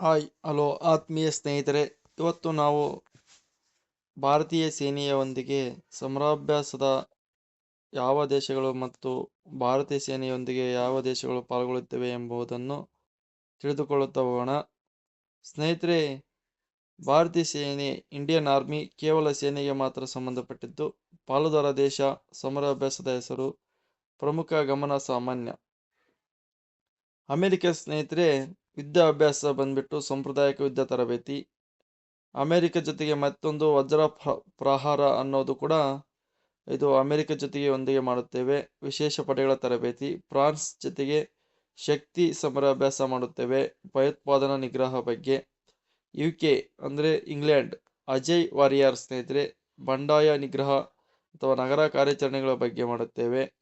Hi, hello, ಆತ್ಮೀಯ ಸ್ನೇಹಿತರೆ. ಇವತ್ತು ನಾವು ಭಾರತೀಯ ಸೇನೆಯೊಂದಿಗೆ ಸಮರಾಭ್ಯಾಸದ ಯಾವ ದೇಶಗಳು ಮತ್ತು ಭಾರತೀಯ ಸೇನೆಯೊಂದಿಗೆ ಯಾವ ದೇಶಗಳು ಪಾಲ್ಗೊಳ್ಳುತ್ತವೆ ಎಂಬುದನ್ನು ತಿಳಿದುಕೊಳ್ಳುತ್ತಾ ಹೋಗೋಣ. ಸ್ನೇಹಿತರೆ, ಭಾರತೀಯ ಸೇನೆ, ಇಂಡಿಯನ್ ಆರ್ಮಿ ಕೇವಲ ಸೇನೆಗೆ ಮಾತ್ರ ಸಂಬಂಧಪಟ್ಟಿದ್ದು, ಪಾಲುದಾರ ದೇಶ, ಸಮರಾಭ್ಯಾಸದ ಹೆಸರು, ಪ್ರಮುಖ ಗಮನ ಸಾಮಾನ್ಯ. ಅಮೆರಿಕ ಸ್ನೇಹಿತರೆ ಯುದ್ಧ ಅಭ್ಯಾಸ ಬಂದ್ಬಿಟ್ಟು ಸಾಂಪ್ರದಾಯಿಕ ವಿದ್ಯಾ ತರಬೇತಿ, ಅಮೇರಿಕ ಜೊತೆಗೆ ಮತ್ತೊಂದು ವಜ್ರ ಪ್ರ- ಪ್ರಹಾರ ಅನ್ನೋದು ಕೂಡ ಇದು ಅಮೆರಿಕ ಜೊತೆಗೆ ಒಂದಿಗೆ ಮಾಡುತ್ತೇವೆ. ವಿಶೇಷ ಪಡೆಗಳ ತರಬೇತಿ, ಫ್ರಾನ್ಸ್ ಜೊತೆಗೆ ಶಕ್ತಿ ಸಮರ ಅಭ್ಯಾಸ ಮಾಡುತ್ತೇವೆ. ಭಯೋತ್ಪಾದನಾ ನಿಗ್ರಹ ಬಗ್ಗೆ ಯು ಕೆ ಅಂದರೆ ಇಂಗ್ಲೆಂಡ್ ಅಜಯ್ ವಾರಿಯರ್ ಸ್ನೇಹಿತರೆ, ಬಂಡಾಯ ನಿಗ್ರಹ ಅಥವಾ ನಗರ ಕಾರ್ಯಾಚರಣೆಗಳ ಬಗ್ಗೆ ಮಾಡುತ್ತೇವೆ.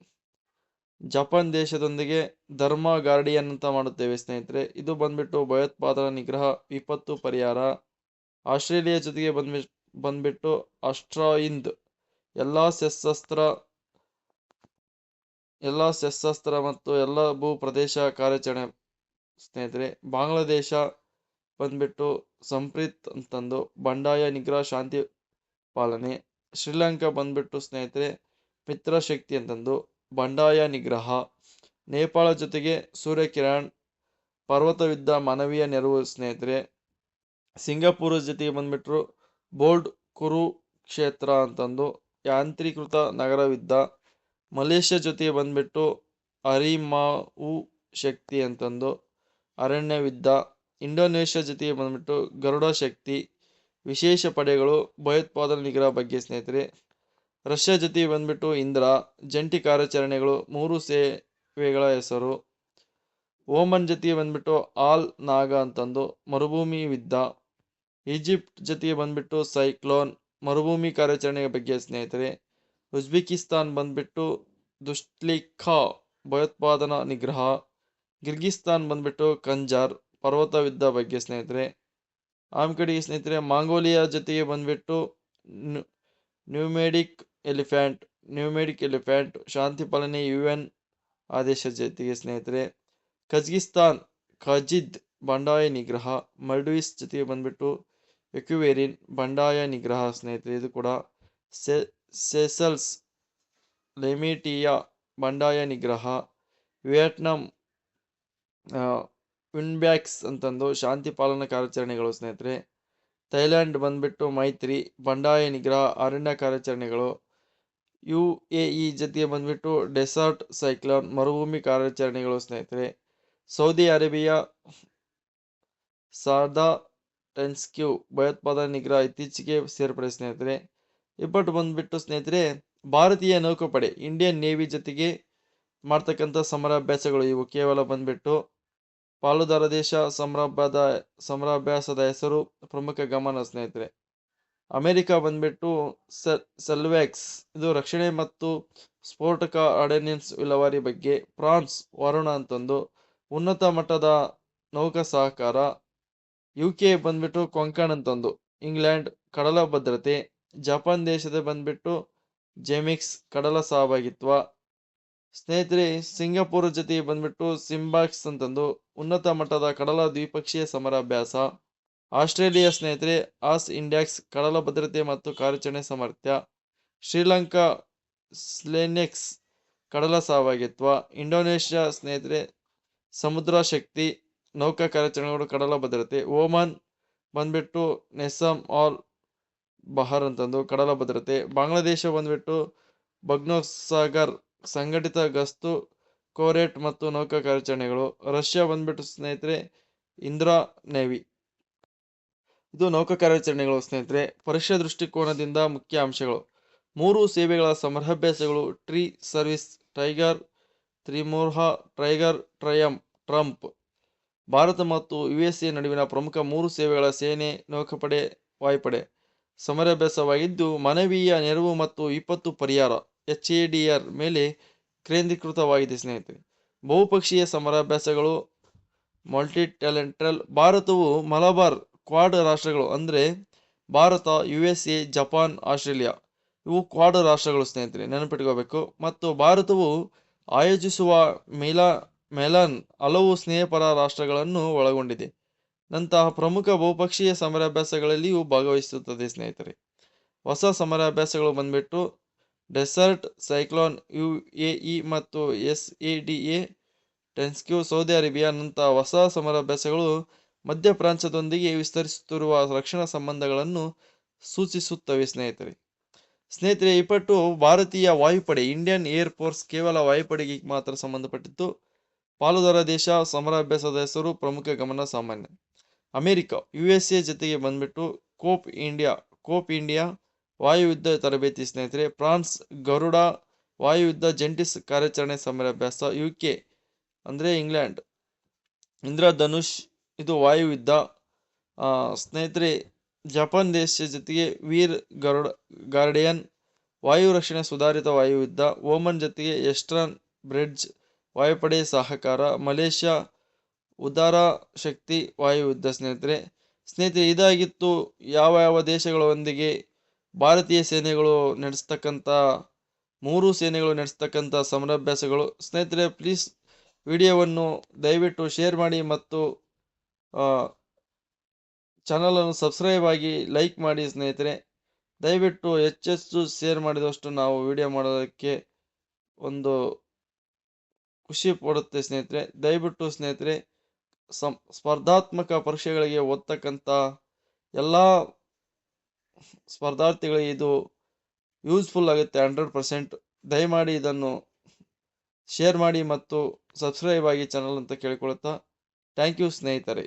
ಜಪಾನ್ ದೇಶದೊಂದಿಗೆ ಧರ್ಮ ಗಾರ್ಡಿಯನ್ ಅಂತ ಮಾಡುತ್ತೇವೆ, ಸ್ನೇಹಿತರೆ. ಇದು ಬಂದ್ಬಿಟ್ಟು ಭಯೋತ್ಪಾದನಾ ನಿಗ್ರಹ ವಿಪತ್ತು ಪರಿಹಾರ. ಆಸ್ಟ್ರೇಲಿಯಾ ಜೊತೆಗೆ ಬಂದ್ಬಿ, ಬಂದ್ಬಿಟ್ಟು ಅಸ್ಟ್ರಾಯಿಂದ್. ಎಲ್ಲ ಶಸ್ತ್ರಾಸ್ತ್ರ ಎಲ್ಲ ಶಸ್ತ್ರಾಸ್ತ್ರ ಮತ್ತು ಎಲ್ಲ ಭೂ ಪ್ರದೇಶ ಕಾರ್ಯಾಚರಣೆ, ಸ್ನೇಹಿತರೆ. ಬಾಂಗ್ಲಾದೇಶ ಬಂದ್ಬಿಟ್ಟು ಸಂಪ್ರೀತ್ ಅಂತಂದು ಬಂಡಾಯ ನಿಗ್ರಹ ಶಾಂತಿ ಪಾಲನೆ. ಶ್ರೀಲಂಕಾ ಬಂದ್ಬಿಟ್ಟು, ಸ್ನೇಹಿತರೆ ಮಿತ್ರಶಕ್ತಿ ಅಂತಂದು. ಬಂಡಾಯ ನಿಗ್ರಹ, ನೇಪಾಳ ಜೊತೆಗೆ ಸೂರ್ಯಕಿರಣ್, ಪರ್ವತವಿದ್ದ ಮಾನವೀಯ ನೆರವು ಸ್ನೇಹಿತರೆ. ಸಿಂಗಾಪುರ ಜೊತೆಗೆ ಬಂದ್ಬಿಟ್ರು ಬೋಲ್ಡ್ ಕುರುಕ್ಷೇತ್ರ ಅಂತಂದು ಯಾಂತ್ರೀಕೃತ ನಗರವಿದ್ದ. ಮಲೇಷ್ಯಾ ಜೊತೆಗೆ ಬಂದ್ಬಿಟ್ಟು ಅರಿಮಾವು ಶಕ್ತಿ ಅಂತಂದು ಅರಣ್ಯವಿದ್ದ. ಇಂಡೋನೇಷ್ಯಾ ಜೊತೆಗೆ ಬಂದ್ಬಿಟ್ಟು ಗರುಡ ಶಕ್ತಿ. ವಿಶೇಷ ಪಡೆಗಳು ಭಯೋತ್ಪಾದನೆ ನಿಗ್ರಹ ಬಗ್ಗೆ ಸ್ನೇಹಿತರೆ. ರಷ್ಯಾ ಜೊತೆ ಬಂದ್ಬಿಟ್ಟು ಇಂದ್ರ, ಜಂಟಿ ಕಾರ್ಯಾಚರಣೆಗಳು, ಮೂರು ಸೇವೆಗಳ ಹೆಸರು. ಓಮನ್ ಜೊತೆ ಬಂದ್ಬಿಟ್ಟು ಆಲ್ ನಾಗ ಅಂತಂದು, ಮರುಭೂಮಿ ವಿದ್ದ. ಈಜಿಪ್ಟ್ ಜೊತೆಗೆ ಬಂದ್ಬಿಟ್ಟು ಸೈಕ್ಲೋನ್, ಮರುಭೂಮಿ ಕಾರ್ಯಾಚರಣೆಯ ಬಗ್ಗೆ ಸ್ನೇಹಿತರೆ. ಉಜ್ಬೇಕಿಸ್ತಾನ್ ಬಂದ್ಬಿಟ್ಟು ದುಷ್ಲಿಖಾ ಭಯೋತ್ಪಾದನಾ ನಿಗ್ರಹ. ಕಿರ್ಗಿಸ್ತಾನ್ ಬಂದ್ಬಿಟ್ಟು ಕಂಜಾರ್ ಪರ್ವತ ವಿದ್ದ ಬಗ್ಗೆ ಸ್ನೇಹಿತರೆ. ಆಮ್ ಕಡೆಗೆ ಸ್ನೇಹಿತರೆ, ಮಾಂಗೋಲಿಯಾ ಜೊತೆಗೆ ಬಂದ್ಬಿಟ್ಟು new nomadic elephant nomadic elephant ಶಾಂತಿ ಪಾಲನೆ ಯು ಎನ್ ಆದೇಶ ಜೊತೆಗೆ ಸ್ನೇಹಿತರೆ, ಕಜಕಿಸ್ತಾನ್, ಖಜಿದ್ ಬಂಡಾಯ ನಿಗ್ರಹ ಮಲ್ಡೀವ್ಸ್ ಜೊತೆಗೆ ಬಂದ್ಬಿಟ್ಟು ಎಕ್ಯುವೇರಿನ್ ಬಂಡಾಯ ನಿಗ್ರಹ ಸ್ನೇಹಿತರೆ, ಇದು ಕೂಡ ಸೆ, ಸೆಸಲ್ಸ್ ಲೆಮಿಟಿಯಾ ಬಂಡಾಯ ನಿಗ್ರಹ, ವಿಯೆಟ್ನಾಂ ವಿನ್ಬ್ಯಾಕ್ಸ್ ಅಂತಂದು ಶಾಂತಿ ಪಾಲನಾ ಕಾರ್ಯಾಚರಣೆಗಳು ಸ್ನೇಹಿತರೆ, ಥೈಲ್ಯಾಂಡ್ ಬಂದ್ಬಿಟ್ಟು ಮೈತ್ರಿ, ಬಂಡಾಯ ನಿಗ್ರಹ, ಅರಣ್ಯ ಕಾರ್ಯಾಚರಣೆಗಳು ಯು ಎ ಇ ಜೊತೆಗೆ ಬಂದ್ಬಿಟ್ಟು ಡೆಸರ್ಟ್, ಸೈಕ್ಲೋನ್, ಮರುಭೂಮಿ ಕಾರ್ಯಾಚರಣೆಗಳು ಸ್ನೇಹಿತರೆ. ಸೌದಿ ಅರೇಬಿಯಾ, ಸಾರ್ದಾ ಟೆನ್ಸ್ಕ್ಯೂ ಭಯೋತ್ಪಾದನಾ ನಿಗ್ರಹ ಇತ್ತೀಚೆಗೆ ಸೇರ್ಪಡೆ ಸ್ನೇಹಿತರೆ. ಇಪ್ಪಟ್ಟು ಬಂದ್ಬಿಟ್ಟು ಸ್ನೇಹಿತರೆ, ಭಾರತೀಯ ನೌಕಾಪಡೆ, ಇಂಡಿಯನ್ ನೇವಿ ಜೊತೆಗೆ ಮಾಡ್ತಕ್ಕಂಥ ಸಮರಾಭ್ಯಾಸಗಳು ಇವು. ಕೇವಲ ಬಂದ್ಬಿಟ್ಟು ಪಾಲುದಾರ ದೇಶ, ಸಮರಾಭ್ಯಾದ, ಸಮರಾಭ್ಯಾಸದ ಹೆಸರು ಪ್ರಮುಖ ಗಮನ ಸ್ನೇಹಿತರೆ. ಅಮೆರಿಕ ಬಂದ್ಬಿಟ್ಟು ಸೆಲ್ವೆಕ್ಸ್ ಇದು ರಕ್ಷಣೆ ಮತ್ತು ಸ್ಫೋಟಕ ಆರ್ಡಿನೆನ್ಸ್ ವಿಲವಾರಿ ಬಗ್ಗೆ ಫ್ರಾನ್ಸ್ ವರುಣ ಅಂತಂದು ಉನ್ನತ ಮಟ್ಟದ ನೌಕಾ ಸಹಕಾರ ಯು ಕೆ ಬಂದ್ಬಿಟ್ಟು ಕೊಂಕಣ್ ಅಂತಂದು, ಇಂಗ್ಲೆಂಡ್ ಕಡಲ ಭದ್ರತೆ, ಜಪಾನ್ ದೇಶದ ಬಂದ್ಬಿಟ್ಟು ಜೆಮಿಕ್ಸ್ ಕಡಲ ಸಹಭಾಗಿತ್ವ, ಸ್ನೇಹಿತರೆ ಸಿಂಗಾಪುರ ಜೊತೆ ಬಂದ್ಬಿಟ್ಟು ಸಿಂಬಾಕ್ಸ್ ಅಂತಂದು ಉನ್ನತ ಮಟ್ಟದ ಕಡಲ ದ್ವಿಪಕ್ಷೀಯ ಸಮರಾಭ್ಯಾಸ ಆಸ್ಟ್ರೇಲಿಯಾ ಸ್ನೇಹಿತರೆ, ಆಸ್ ಇಂಡ್ಯಾಕ್ಸ್ ಕಡಲ ಭದ್ರತೆ ಮತ್ತು ಕಾರ್ಯಾಚರಣೆ ಸಾಮರ್ಥ್ಯ. ಶ್ರೀಲಂಕಾ ಸ್ಲೆನೆಕ್ಸ್ ಕಡಲ ಸಹಭಾಗಿತ್ವ ಇಂಡೋನೇಷ್ಯಾ ಸ್ನೇಹಿತರೆ, ಸಮುದ್ರ ಶಕ್ತಿ, ನೌಕಾ ಕಾರ್ಯಾಚರಣೆಗಳು ಕಡಲ ಭದ್ರತೆ. ಓಮನ್ ಬಂದ್ಬಿಟ್ಟು ನೆಸಮ್ ಆಲ್ ಬಹರ್ ಅಂತಂದು ಕಡಲ ಭದ್ರತೆ. ಬಾಂಗ್ಲಾದೇಶ ಬಂದ್ಬಿಟ್ಟು ಬಗ್ನೋಸಾಗರ್ ಸಂಘಟಿತ ಗಸ್ತು, ಕೋರೆಟ್ ಮತ್ತು ನೌಕಾ ಕಾರ್ಯಾಚರಣೆಗಳು. ರಷ್ಯಾ ಬಂದ್ಬಿಟ್ಟು ಸ್ನೇಹಿತರೆ, ಇಂದ್ರಾ ನೇವಿ. ಇದು ನೌಕ ಕಾರ್ಯಾಚರಣೆಗಳು ಸ್ನೇಹಿತರೆ. ಪರೀಕ್ಷೆ ದೃಷ್ಟಿಕೋನದಿಂದ ಮುಖ್ಯ ಅಂಶಗಳು. ಮೂರು ಸೇವೆಗಳ ಸಮರಾಭ್ಯಾಸಗಳು. ಟ್ರೀ ಸರ್ವಿಸ್ ಟೈಗರ್, ತ್ರಿಮೋರ್ಹ ಟೈಗರ್, ಟ್ರಯಂ, ಟ್ರಂಪ್. ಭಾರತ ಮತ್ತು ಯು ಎಸ್ ಎ ನಡುವಿನ ಪ್ರಮುಖ ಮೂರು ಸೇವೆಗಳ ಸೇನೆ, ನೌಕಾಪಡೆ, ವಾಯುಪಡೆ. ಸಮರಾಭ್ಯಾಸವಾಗಿದ್ದು, ಮಾನವೀಯ ನೆರವು ಮತ್ತು ವಿಪತ್ತು ಪರಿಹಾರ ಎಚ್ ಎ ಡಿ ಆರ್ ಮೇಲೆ ಕೇಂದ್ರೀಕೃತವಾಗಿದೆ ಸ್ನೇಹಿತರೆ. ಬಹುಪಕ್ಷೀಯ ಸಮರಾಭ್ಯಾಸಗಳು ಮಲ್ಟಿ ಟ್ಯಾಲೆಂಟ್ರಲ್ ಭಾರತವು ಮಲಬಾರ್ ಕ್ವಾಡ್ ರಾಷ್ಟ್ರಗಳು ಅಂದರೆ Bharat U S A Japan, Australia. ಇವು ಕ್ವಾಡ್ ರಾಷ್ಟ್ರಗಳು ಸ್ನೇಹಿತರೆ, ನೆನಪಿಟ್ಕೋಬೇಕು. ಮತ್ತು ಭಾರತವು ಆಯೋಜಿಸುವ ಮೇಲಾ, ಮೆಲಾನ್ ಹಲವು ಸ್ನೇಹಪರ ರಾಷ್ಟ್ರಗಳನ್ನು ಒಳಗೊಂಡಿದೆ. ನಂತಹ ಪ್ರಮುಖ ಬಹುಪಕ್ಷೀಯ ಸಮರಾಭ್ಯಾಸಗಳಲ್ಲಿಯೂ ಭಾಗವಹಿಸುತ್ತದೆ ಸ್ನೇಹಿತರೆ. ಹೊಸ ಸಮರಾಭ್ಯಾಸಗಳು ಬಂದ್ಬಿಟ್ಟು ಡೆಸರ್ಟ್, ಸೈಕ್ಲೋನ್ ಯು ಮತ್ತು ಎಸ್ ಎ ಡಿ ಎ ಟೆನ್ಸ್ಕ್ಯೂ ಸೌದಿ ಅರೇಬಿಯಾ ನಂತಹ ಹೊಸ ಸಮರಾಭ್ಯಾಸಗಳು ಮಧ್ಯ ಪ್ರಾಚ್ಯದೊಂದಿಗೆ ವಿಸ್ತರಿಸುತ್ತಿರುವ ರಕ್ಷಣಾ ಸಂಬಂಧಗಳನ್ನು ಸೂಚಿಸುತ್ತವೆ ಸ್ನೇಹಿತರೆ. ಸ್ನೇಹಿತರೆ, ಈ ಪಟ್ಟು ಭಾರತೀಯ ವಾಯುಪಡೆ ಇಂಡಿಯನ್ ಏರ್ ಫೋರ್ಸ್ ಕೇವಲ ವಾಯುಪಡೆಗೆ ಮಾತ್ರ ಸಂಬಂಧಪಟ್ಟಿದ್ದು, ಪಾಲುದಾರ ದೇಶ, ಸಮರಾಭ್ಯಾಸದ ಹೆಸರು, ಪ್ರಮುಖ ಗಮನ ಸಾಮಾನ್ಯ. ಅಮೆರಿಕ ಯು ಎಸ್ ಎ ಜೊತೆಗೆ ಬಂದ್ಬಿಟ್ಟು ಕೋಪ್ ಇಂಡಿಯಾ ಕೋಪ್ ಇಂಡಿಯಾ ವಾಯುಯುದ್ಧ ತರಬೇತಿ ಸ್ನೇಹಿತರೆ. ಫ್ರಾನ್ಸ್, ಗರುಡ ವಾಯುಯುದ್ಧ ಜಂಟಿ ಸ- ಕಾರ್ಯಾಚರಣೆ, ಸಮರಾಭ್ಯಾಸ ಯು ಕೆ ಅಂದರೆ ಇಂಗ್ಲೆಂಡ್ ಇಂದ್ರಧನುಷ್ ಇದು ವಾಯುಯುದ್ಧ ಸ್ನೇಹಿತರೆ, ಜಪಾನ್ ದೇಶದ ಜೊತೆಗೆ ವೀರ್ ಗರುಡ, ಗಾರ್ಡಿಯನ್ ವಾಯು ರಕ್ಷಣೆ ಸುಧಾರಿತ ವಾಯುಯುದ್ಧ ಓಮನ್ ಜೊತೆಗೆ ಎಸ್ಟ್ರನ್ ಬ್ರಿಡ್ಜ್ ವಾಯುಪಡೆ ಸಹಕಾರ. ಮಲೇಷ್ಯಾ ಉದಾರ ಶಕ್ತಿ ವಾಯುಯುದ್ಧ ಸ್ನೇಹಿತರೆ. ಸ್ನೇಹಿತರೆ, ಇದಾಗಿತ್ತು ಯಾವ ಯಾವ ದೇಶಗಳೊಂದಿಗೆ ಭಾರತೀಯ ಸೇನೆಗಳು ನಡೆಸ್ತಕ್ಕಂಥ, ಮೂರು ಸೇನೆಗಳು ನಡೆಸ್ತಕ್ಕಂಥ ಸಮರಾಭ್ಯಾಸಗಳು. ಸ್ನೇಹಿತರೆ ಪ್ಲೀಸ್ ವಿಡಿಯೋವನ್ನು ದಯವಿಟ್ಟು ಶೇರ್ ಮಾಡಿ ಮತ್ತು ಚಾನಲನ್ನು ಸಬ್ಸ್ಕ್ರೈಬ್ ಆಗಿ ಲೈಕ್ ಮಾಡಿ ಸ್ನೇಹಿತರೆ. ದಯವಿಟ್ಟು ಹೆಚ್ಚೆಚ್ಚು ಶೇರ್ ಮಾಡಿದಷ್ಟು ನಾವು ವಿಡಿಯೋ ಮಾಡೋದಕ್ಕೆ ಒಂದು ಖುಷಿ ಪಡುತ್ತೆ ಸ್ನೇಹಿತರೆ. ದಯವಿಟ್ಟು ಸ್ನೇಹಿತರೆ, ಸಂ, ಸ್ಪರ್ಧಾತ್ಮಕ ಪರೀಕ್ಷೆಗಳಿಗೆ ಓದ್ತಕ್ಕಂಥ ಎಲ್ಲ ಸ್ಪರ್ಧಾರ್ಥಿಗಳಿಗೆ ಇದು ಯೂಸ್ಫುಲ್ ಆಗುತ್ತೆ ಹಂಡ್ರೆಡ್ ಪರ್ಸೆಂಟ್ ದಯಮಾಡಿ ಇದನ್ನು ಶೇರ್ ಮಾಡಿ ಮತ್ತು ಸಬ್ಸ್ಕ್ರೈಬ್ ಆಗಿ ಚಾನಲ್ ಅಂತ ಕೇಳಿಕೊಳ್ತಾ ಥ್ಯಾಂಕ್ ಯು ಸ್ನೇಹಿತರೆ.